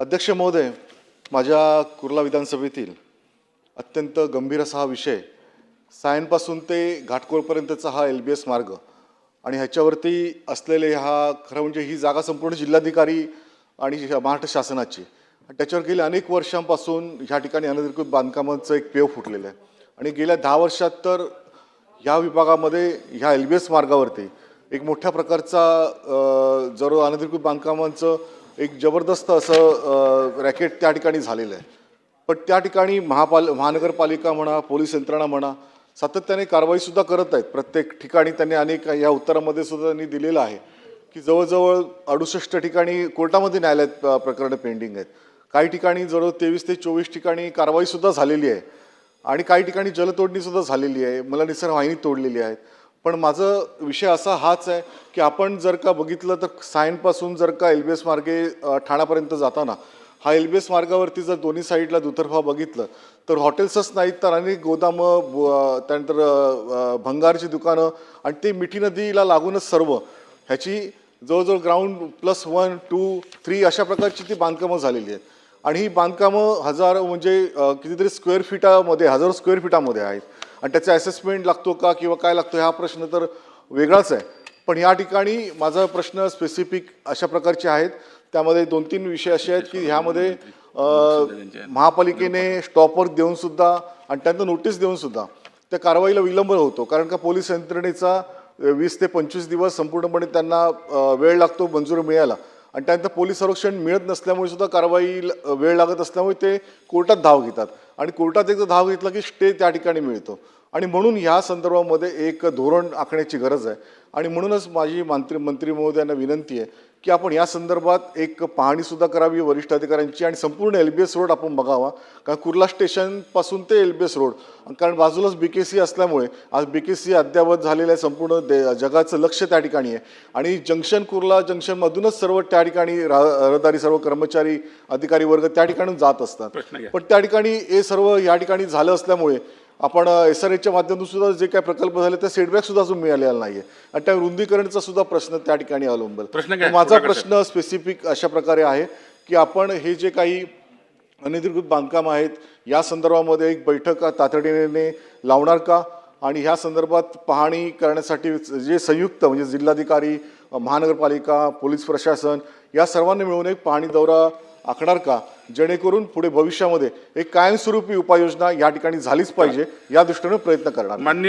अध्यक्ष महोदय माझ्या कुर्ला विधानसभेतील अत्यंत गंभीर असा हा विषय सायनपासून ते घाटकोळपर्यंतचा हा एल बी एस मार्ग आणि ह्याच्यावरती असलेले हा खरं म्हणजे ही जागा संपूर्ण जिल्हाधिकारी आणि ह्या महाराष्ट्र शासनाची. त्याच्यावर गेल्या अनेक वर्षांपासून ह्या ठिकाणी अनधिकृत बांधकामांचं एक पेव फुटलेलं आहे. आणि गेल्या दहा वर्षात तर ह्या विभागामध्ये ह्या एल बी एस मार्गावरती एक मोठ्या प्रकारचा जर अनधिकृत बांधकामांचं एक जबरदस्त असं रॅकेट त्या ठिकाणी झालेलं आहे. पण त्या ठिकाणी महापाल महानगरपालिका म्हणा पोलीस यंत्रणा म्हणा सातत्याने कारवाईसुद्धा करत आहेत. प्रत्येक ठिकाणी त्यांनी अनेक या उत्तरामध्ये सुद्धा त्यांनी दिलेलं आहे की जवळजवळ अडुसष्ट ठिकाणी कोर्टामध्ये न्यायालयात प्रकरणं पेंडिंग आहेत. काही ठिकाणी जवळ तेवीस ते चोवीस ठिकाणी कारवाईसुद्धा झालेली आहे. आणि काही ठिकाणी जलतोडणीसुद्धा झालेली आहे. मला निसर्ग वाहिनी तोडलेली आहेत पण माझं विषय असा हाच आहे की आपण जर का बघितलं तर सायनपासून जर का एल बी एस मार्गे ठाण्यापर्यंत जाताना हा एल बी एस मार्गावरती जर दोन्ही साईडला दुतर्फा बघितलं तर हॉटेल्सच नाहीत तर अनेक गोदामं ब- त्यानंतर भंगारची दुकानं आणि ते मिठी नदीला लागूनच सर्व ह्याची जवळजवळ ground plus one two three अशा प्रकारची ती बांधकामं झालेली आहेत. आणि ही बांधकामं हजार म्हणजे कितीतरी स्क्वेअर फिटामध्ये हजारो स्क्वेअर फिटामध्ये आहेत. आणि त्याचा असेसमेंट लागतो का किंवा काय लागतो हा प्रश्न तर वेगळाच आहे. पण या ठिकाणी माझा प्रश्न स्पेसिफिक अशा प्रकारचे आहेत. त्यामध्ये दोन तीन विषय असे आहेत की ह्यामध्ये महापालिकेने स्टॉपवर देऊनसुद्धा आणि त्यांना नोटीस देऊन सुद्धा त्या कारवाईला विलंब होतो. कारण का पोलीस यंत्रणेचा वीस ते पंचवीस दिवस संपूर्णपणे त्यांना वेळ लागतो मंजूर मिळायला. आणि त्यानंतर पोलीस संरक्षण मिळत नसल्यामुळे सुद्धा कारवाई ल- वेळ लागत असल्यामुळे ते कोर्टात धाव घेतात. आणि कोर्टात एकदा धाव घेतला की स्टे त्या ठिकाणी मिळतो. आणि म्हणून ह्या संदर्भामध्ये एक धोरण आखण्याची गरज आहे. आणि म्हणूनच माझी मंत्री मंत्री महोदयांना विनंती आहे की आपण या संदर्भात एक पाहणीसुद्धा करावी वरिष्ठ अधिकाऱ्यांची आणि संपूर्ण एल बी एस रोड आपण बघावा. कारण कुर्ला स्टेशनपासून ते एल बी एस रोड कारण बाजूलाच बी के सी असल्यामुळे आज बी के सी अद्यावत झालेलं आहे संपूर्ण दे जगाचं लक्ष त्या ठिकाणी आहे. आणि जंक्शन कुर्ला जंक्शनमधूनच सर्व त्या ठिकाणी रहदारी सर्व कर्मचारी अधिकारी वर्ग त्या ठिकाणून जात असतात. पण त्या ठिकाणी हे सर्व या ठिकाणी झालं असल्यामुळे आपण एस आर एच्या माध्यमातून सुद्धा जे काही प्रकल्प झाले त्या सेटबॅक सुद्धा अजून मिळालेला नाहीये. आणि त्या रुंदीकरणचा सुद्धा प्रश्न त्या ठिकाणी अवलंबल प्रश्न माझा प्रश्न स्पेसिफिक अशा प्रकारे आहे की आपण हे जे काही अनधिकृत बांधकाम आहेत या संदर्भामध्ये एक बैठक तातडीने लावणार का? आणि ह्या संदर्भात पाहणी करण्यासाठी जे संयुक्त म्हणजे जिल्हाधिकारी महानगरपालिका पोलीस प्रशासन या सर्वांनी मिळून एक पाहणी दौरा आखणार का? जेणेकरून पुढे भविष्यामध्ये एक कायमस्वरूपी उपाययोजना या ठिकाणी झालीच पाहिजे या दृष्टीने प्रयत्न करणार मान्य